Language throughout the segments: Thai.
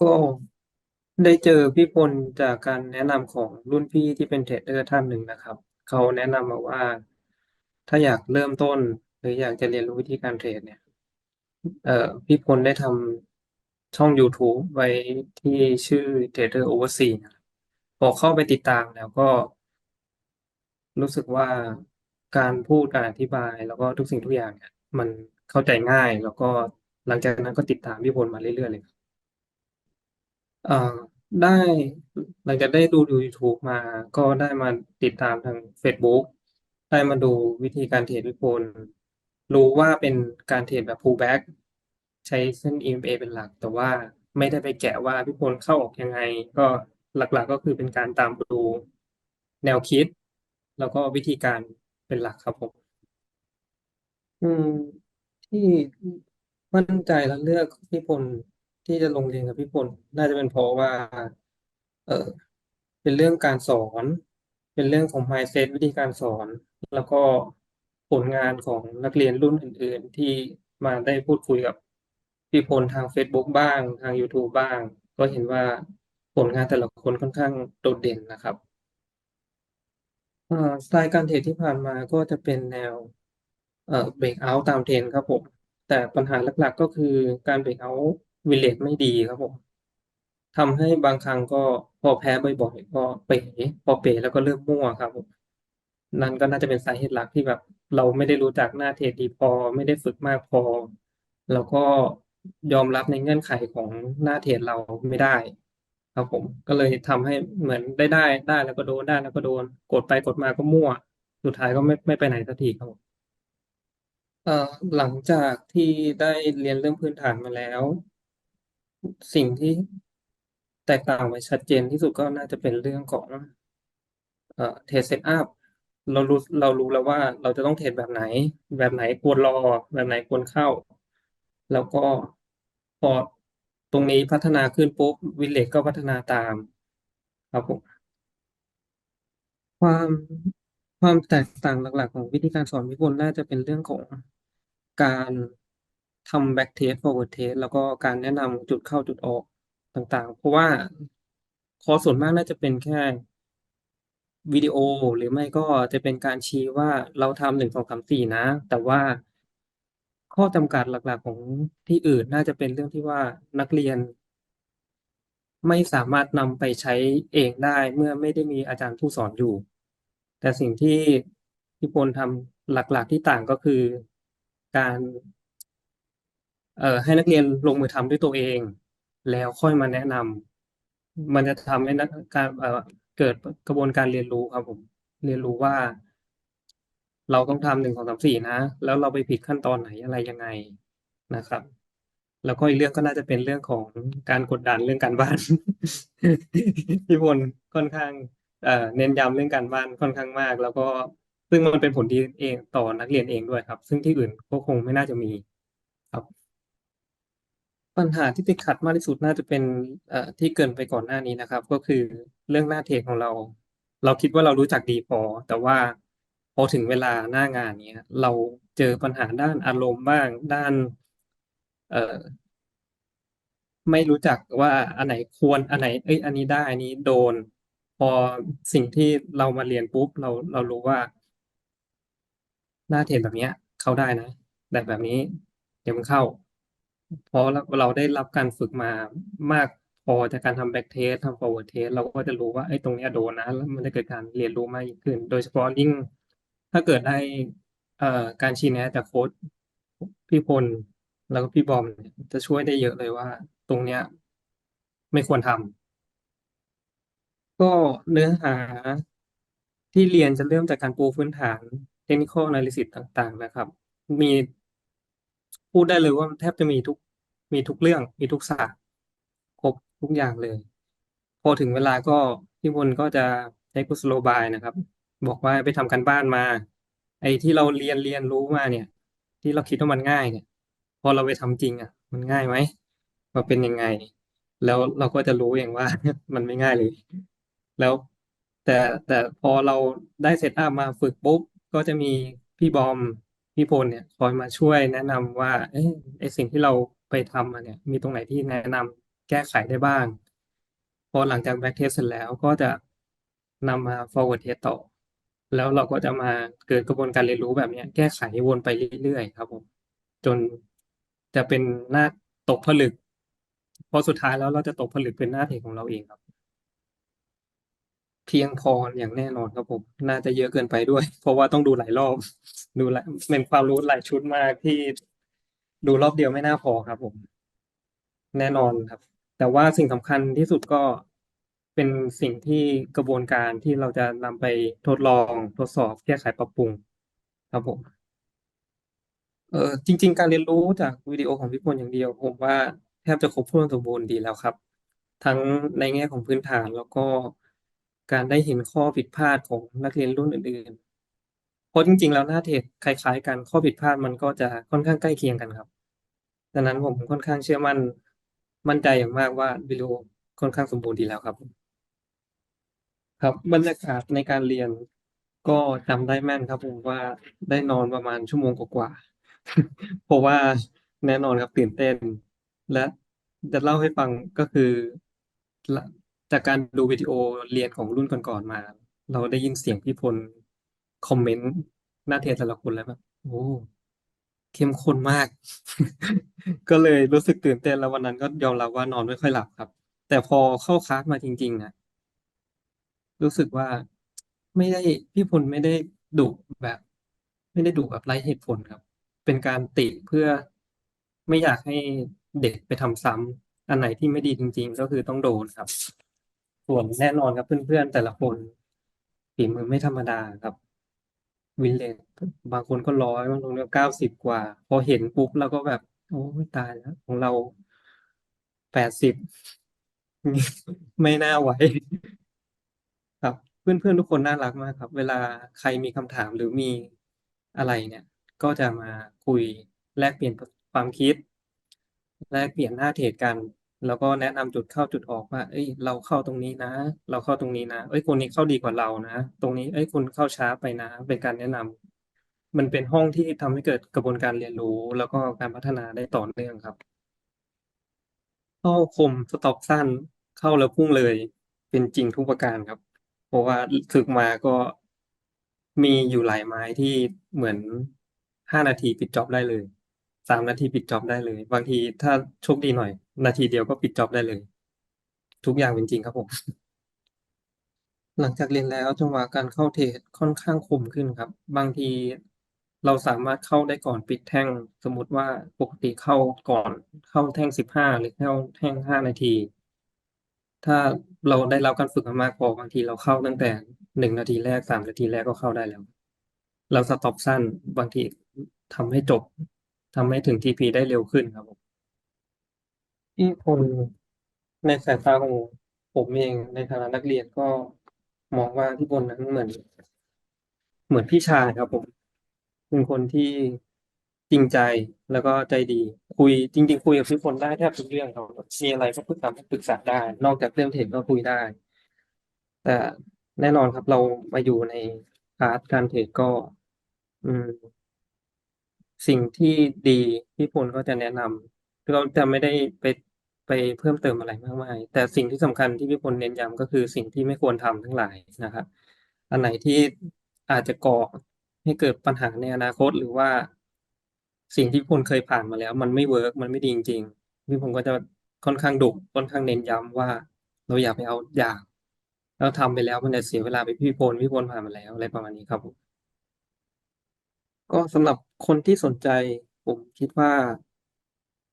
ก็ได้เจอพี่พลจากการแนะนำของรุ่นพี่ที่เป็นเทรดเดอร์ท่านหนึ่งนะครับ เขาแนะนำมาว่า ถ้าอยากเริ่มต้น หรืออยากจะเรียนรู้วิธีการเทรดเนี่ย เอ่อพี่พลได้ทำช่อง YouTube ไว้ที่ชื่อ Trader Overseas นะครับพอเข้าไปติดตามแล้วก็ รู้สึกว่าการพูดการอธิบาย แล้วก็ทุกสิ่งทุกอย่างเนี่ยมันเข้าใจง่าย แล้วก็หลังจากนั้นก็ติดตามพี่พลมาเรื่อยๆเลยครับ เอ่อ ได้ หลังจากได้ดูดู YouTube มา ก็ได้มาติดตามทางเฟซบุ๊ก ได้มาดูวิธีการเทรดพี่พล รู้ว่าเป็นการเทรดแบบ pullback ใช้เส้น EMA เป็นหลัก แต่ว่าไม่ได้ไปแกะว่าพี่พลเข้าออกยังไง ก็หลัก ๆ ก็คือเป็นการตามดูแนวคิด แล้วก็วิธีการเป็นหลักครับผม อืม ที่มั่นใจและเลือกพี่พล ที่จะลงเรียนกับพี่พลน่าจะเป็นเพราะว่า เออเป็นเรื่องการสอน เป็นเรื่องของ mindset วิธีการสอน แล้วก็ผลงานของนักเรียนรุ่นอื่น ๆ ที่มาได้พูดคุยกับพี่พลทางเฟซบุ๊กบ้าง ทาง YouTube บ้าง ก็เห็นว่าผลงานแต่ละคนค่อนข้างโดดเด่นนะครับเอ่อสไตล์การเทรดที่ผ่านมาก็จะเป็นแนวเอ่อเบรกเอาต์ตาม trend ครับผม แต่ปัญหาหลักๆ ก็คือการเบรกเอา ต์ win rate ไม่ดีครับผมทำให้บางครั้งก็พอแพ้บ่อยๆก็เป๋พอเป๋แล้วก็เริ่มมั่วครับผมนั่นก็น่าจะเป็นสาเหตุหลักที่แบบเราไม่ได้รู้จักหน้าเทรดดีพอ ไม่ได้ฝึกมากพอ แล้วก็ยอมรับในเงื่อนไขของหน้าเทรดเราไม่ได้ ครับผมก็เลยทำให้เหมือนได้ได้ได้แล้วก็โดนได้แล้วก็โดน กดไปกดมาก็มั่ว สุดท้ายก็ไม่ไม่ไปไหนสักทีครับผมเอ่อหลังจากที่ได้เรียนเรื่องพื้นฐานมาแล้ว สิ่งที่แตกต่างไปชัดเจนที่สุดก็น่าจะเป็นเรื่องของเอ่อเทรด setup เรารู้เรารู้แล้วว่าเราจะต้องเทรดแบบไหน แบบไหนควรรอ แบบไหนควรเข้า แล้วก็พอตรงนี้พัฒนาขึ้นปุ๊บ win rate ก็พัฒนาตามครับผมความความแตกต่างหลัก ๆ ของวิธีการสอนพี่พลน่าจะเป็นเรื่องของการ ทำ back test forward test แล้วก็การแนะนำจุดเข้าจุดออกต่างๆ เพราะว่าคอร์สส่วนมากน่าจะเป็นแค่วิดีโอหรือไม่ก็จะเป็นการชี้ว่าเราทำ1 2 3 4นะ แต่ว่าข้อจำกัดหลักๆของที่อื่นน่าจะเป็นเรื่องที่ว่านักเรียน ไม่สามารถนำไปใช้เองได้เมื่อไม่ได้มีอาจารย์ผู้สอนอยู่ แต่สิ่งที่พี่พลทำหลักๆที่ต่างก็คือการ เอ่อให้นักเรียนลงมือทำด้วยตัวเอง แล้วค่อยมาแนะนำมันจะทำให้นักการเอ่อเกิดกระบวนการเรียนรู้ครับผมเรียนรู้ว่า เราต้องทำ1 2 3 4นะ แล้วเราไปผิดขั้นตอนไหนอะไรยังไงนะครับ แล้วก็อีกเรื่องก็น่าจะเป็นเรื่องของการกดดันเรื่องการบ้านพี่พลค่อนข้างเอ่อเน้นย้ำเรื่องการบ้านค่อนข้างมาก แล้วก็ซึ่งมันเป็นผลดีเองต่อนักเรียนเองด้วยครับ ซึ่งที่อื่นก็คงไม่น่าจะมี ปัญหาที่ติดขัดมากที่สุดน่าจะเป็นเอ่อที่เกริ่นไปก่อนหน้านี้นะครับ ก็คือเรื่องหน้าเทรดของเรา เราคิดว่าเรารู้จักดีพอ แต่ว่าพอถึงเวลาหน้างานเงี้ยเราเจอปัญหาด้านอารมณ์บ้างด้าน เอ่อ ไม่รู้จักว่าอันไหนควรอันไหนเฮ้ยอันนี้ได้อันนี้โดน พอสิ่งที่เรามาเรียนปุ๊บเราเรารู้ว่า หน้าเทรดแบบเนี้ย เข้าได้นะแต่แบบนี้อย่าเพิ่งเข้า เพราะเราได้รับการฝึกมามากพอจากการทำ back test ทำ forward test เราก็จะรู้ว่าเฮ้ตรงนี้โดนนะแล้วมันจะเกิดการเรียนรู้มากยิ่งขึ้น โดยเฉพาะยิ่งถ้าเกิดได้เอ่อการชี้แนะจากโค้ชพี่พลแล้วก็พี่บอมเนี่ยจะช่วยได้เยอะเลยว่า ตรงเนี้ย ไม่ควรทำก็เนื้อหาที่เรียนจะเริ่มจากการปูพื้นฐาน technical analysis ต่าง ๆ นะครับ มี พูดได้เลยว่าแทบจะมีทุกมีทุกเรื่อง มีทุกศาสตร์ครบทุกอย่างเลย พอถึงเวลาก็พี่พลก็จะใช้กุศโลบายนะครับ บอกว่าไปทำการบ้านมา ไอ้ที่เราเรียนเรียนรู้มาเนี่ย ที่เราคิดว่ามันง่ายเนี่ย พอเราไปทำจริงอะ มันง่ายไหมมันเป็นยังไง แล้วเราก็จะรู้เองว่ามันไม่ง่ายเลย แล้วแต่แต่พอเราได้ setup มาฝึกปุ๊บก็จะมีพี่บอม พี่พลเนี่ยคอยมาช่วยแนะนำว่าไอ้สิ่งที่เราไปทำมาเนี่ยมีตรงไหนที่แนะนแก้ไขได้บ้าง พอหลังจาก back test เสร็จแล้วก็จะนำมา forward test ต่อ แล้วเราก็จะมาเกิดกระบวนการเรียนรู้แบบเนี้ยแก้ไขวนไปเรื่อยๆครับผมจนจะเป็นหน้าตกผลึกพอสุดท้ายแล้วเราจะตกผลึกเป็นหน้าเทรดของเราเองครับ เพียงพออย่างแน่นอนครับผม น่าจะเยอะเกินไปด้วย เพราะว่าต้องดูหลายรอบ ดูหลายเป็นความรู้หลายชุดมากที่ดูรอบเดียวไม่น่าพอครับผม แน่นอนครับ แต่ว่าสิ่งสำคัญที่สุดก็เป็นสิ่งที่กระบวนการที่เราจะนำไปทดลองทดสอบแก้ไขปรับปรุง ครับผมเออจริง ๆ การเรียนรู้จากวิดีโอของพี่พลอย่างเดียว ผมว่าแทบจะครบถ้วนสมบูรณ์ดีแล้วครับ ทั้งในแง่ของพื้นฐานแล้วก็ การได้เห็นข้อผิดพลาดของนักเรียนรุ่นอื่นๆ เพราะจริงๆ แล้วหน้าเทรดคล้ายๆกันข้อผิดพลาดมันก็จะค่อนข้างใกล้เคียงกันครับดังนั้นผมค่อนข้างเชื่อมั่นมั่นใจอย่างมากว่าวิดีโอค่อนข้างสมบูรณ์ดีแล้วครับ ครับบรรยากาศในการเรียนก็จำได้แม่นครับผมว่าได้นอนประมาณชั่วโมงกว่าๆเพราะว่าแน่นอนครับตื่นเต้น และจะเล่าให้ฟังก็คือ จากการดูวิดีโอเรียนของรุ่นก่อนๆมา เราได้ยินเสียงพี่พลคอมเมนต์หน้าเทรดแต่ละคนแล้วแบบโอ้เข้มข้นมาก ก็เลยรู้สึกตื่นเต้นแล้ววันนั้นก็ยอมรับว่านอนไม่ค่อยหลับครับ แต่พอเข้าคลาสมาจริงๆอะรู้สึกว่าไม่ได้พี่พลไม่ได้ดุแบบ ไม่ได้ดุแบบไร้เหตุผลครับ เป็นการติเพื่อไม่อยากให้เด็กไปทำซ้ำอันไหนที่ไม่ดีจริง ๆ ก็คือต้องโดนครับ ส่วนแน่นอนครับเพื่อนๆ แต่ละคนฝีมือไม่ธรรมดาครับ วินเลจบางคนก็ร้อยบางคนก็เก้าสิบกว่า พอเห็นปุ๊บเราก็แบบ โอ้ยตายแล้วของเราแปดสิบไม่น่าไหวครับ เพื่อนๆทุกคนน่ารักมากครับ เวลาใครมีคำถามหรือมีอะไรเนี่ย ก็จะมาคุยแลกเปลี่ยนความคิด แลกเปลี่ยนหน้าเทรดกัน แล้วก็แนะนำจุดเข้าจุดออกว่า เอ้ย เราเข้าตรงนี้นะ เราเข้าตรงนี้นะ เอ้ย คนนี้เข้าดีกว่าเรานะ ตรงนี้ เอ้ย คุณเข้าช้าไปนะ เป็นการแนะนำมันเป็นห้องที่ทำให้เกิดกระบวนการเรียนรู้ แล้วก็การพัฒนาได้ต่อเนื่องครับ เข้าคมสต็อปสั้น เข้าแล้วพุ่งเลย เป็นจริงทุกประการครับ เพราะว่าฝึกมาก็มีอยู่หลายไม้ที่เหมือนห้านาทีปิดจ็อบได้เลย สามนาทีปิดจ็อบได้เลย บางทีถ้าโชคดีหน่อย นาทีเดียวก็ปิดจ็อบได้เลย ทุกอย่างเป็นจริงครับผม หลังจากเรียนแล้วจังหวะการเข้าเทรดค่อนข้างคมขึ้นครับ บางทีเราสามารถเข้าได้ก่อนปิดแท่ง สมมุติว่าปกติเข้าก่อนเข้าแท่งสิบห้าหรือเข้าแท่งห้านาที ถ้าเราได้รับการฝึกมามากพอบางทีเราเข้าตั้งแต่หนึ่งนาทีแรกสามนาทีแรกก็เข้าได้แล้ว เราสต็อปสั้นบางทีทำให้จบ ทำให้ถึงทีพีได้เร็วขึ้นครับผมที่คนในสายตาของผมเองในฐานะนักเรียนก็มองว่าพี่พลนั้นเหมือน เหมือนพี่ชายครับผมเป็นคนที่จริงใจแล้วก็ใจดี คุยจริง ๆ คุยกับพี่พลได้แทบทุกเรื่องครับมีอะไรก็ปรึกษาปรึกษาได้ นอกจากเรื่องเทรดก็คุยได้ แต่แน่นอนครับเรามาอยู่ในพาร์ทการเทรดก็ อืม สิ่งที่ดีพี่พลก็จะแนะนำเราจะไม่ได้ไปไปเพิ่มเติมอะไรมากมาย แต่สิ่งที่สำคัญที่พี่พลเน้นย้ำก็คือสิ่งที่ไม่ควรทำทั้งหลายนะครับ อันไหนที่อาจจะก่อให้เกิดปัญหาในอนาคตหรือว่า สิ่งที่พลเคยผ่านมาแล้ว มันไม่เวิร์กมันไม่ดีจริงๆพี่พลก็จะค่อนข้างดุค่อนข้างเน้นย้ำว่า เราอย่าไปเอาอย่างแล้วทำไปแล้วมันจะเสียเวลาไปพี่พลพี่พลผ่านมาแล้วอะไรประมาณนี้ครับผม ก็สำหรับคนที่สนใจ ผมคิดว่า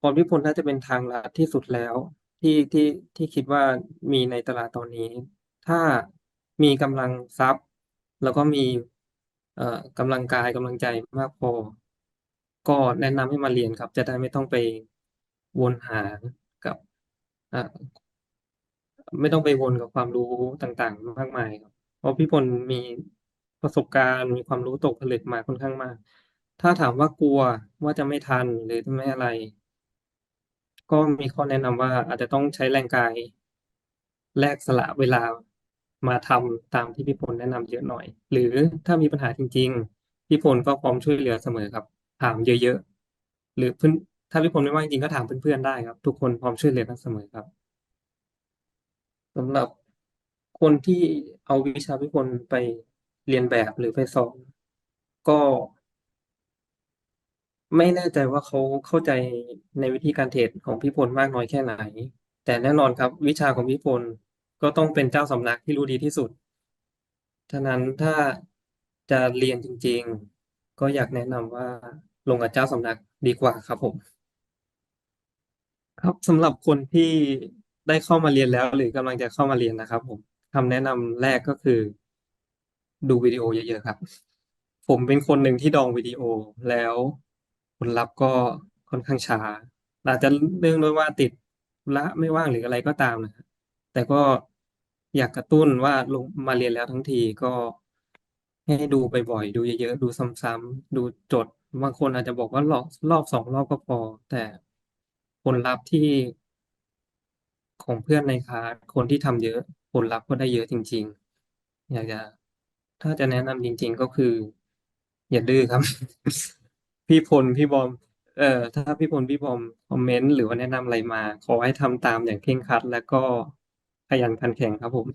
พรพิพลน่าจะเป็นทางลัดที่สุดแล้ว ที่ที่ที่คิดว่ามีในตลาดตอนนี้ ถ้ามีกำลังทรัพย์ แล้วก็มีเอ่อกำลังกายกำลังใจมากพอ ก็แนะนำให้มาเรียนครับ จะได้ไม่ต้องไปวนหากับอ่าไม่ต้องไปวนกับความรู้ต่างๆ มากมายครับ เพราะพี่พลมี ประสบการณ์มีความรู้ตกผลึกมาค่อนข้างมาก ถ้าถามว่ากลัวว่าจะไม่ทันหรือจะไม่อะไร ก็มีข้อแนะนำว่าอาจจะต้องใช้แรงกาย แลกสละเวลามาทำตามที่พี่พลแนะนำเยอะหน่อย หรือถ้ามีปัญหาจริง ๆ พี่พลก็พร้อมช่วยเหลือเสมอครับ ถามเยอะๆ หรือเพื่อนถ้าพี่พลไม่ว่างจริงก็ถามเพื่อนๆได้ครับ ทุกคนพร้อมช่วยเหลือกันเสมอครับสำหรับคนที่เอาวิชาพี่พลไป เรียนแบบหรือไปสอนก็ ไม่แน่ใจว่าเขาเข้าใจในวิธีการเทรดของพี่พลมากน้อยแค่ไหน แต่แน่นอนครับ วิชาของพี่พลก็ต้องเป็นเจ้าสำนักที่รู้ดีที่สุดฉะนั้นถ้าจะเรียนจริง ๆ ก็อยากแนะนำว่าลงกับเจ้าสำนักดีกว่าครับผม ครับสำหรับคนที่ได้เข้ามาเรียนแล้วหรือกำลังจะเข้ามาเรียนนะครับผมคำแนะนำแรกก็คือ ดูวิดีโอเยอะๆครับ ผมเป็นคนหนึ่งที่ดองวิดีโอแล้วผลลัพธ์ก็ค่อนข้างช้าอาจจะเนื่องด้วยว่าติดธุระไม่ว่างหรืออะไรก็ตามนะครับแต่ก็อยากกระตุ้นว่าลงมาเรียนแล้วทั้งทีก็ให้ดูบ่อยๆดูเยอะๆดูซ้ำๆดูจดบางคนอาจจะบอกว่ารอบรอบสองรอบก็พอ แต่ผลลัพธ์ที่ของเพื่อนในคลาสคนที่ทำเยอะ ผลลัพธ์ก็ได้เยอะจริง ๆ อยากจะ ถ้าจะแนะนำจริง ๆ ก็คือ อย่าดื้อครับ พี่พลพี่บอม เอ่อ ถ้าพี่พลพี่บอมคอมเมนต์หรือว่าแนะนำอะไรมา ขอให้ทำตามอย่างเคร่งครัด แล้วก็ขยันขันแข็งครับผม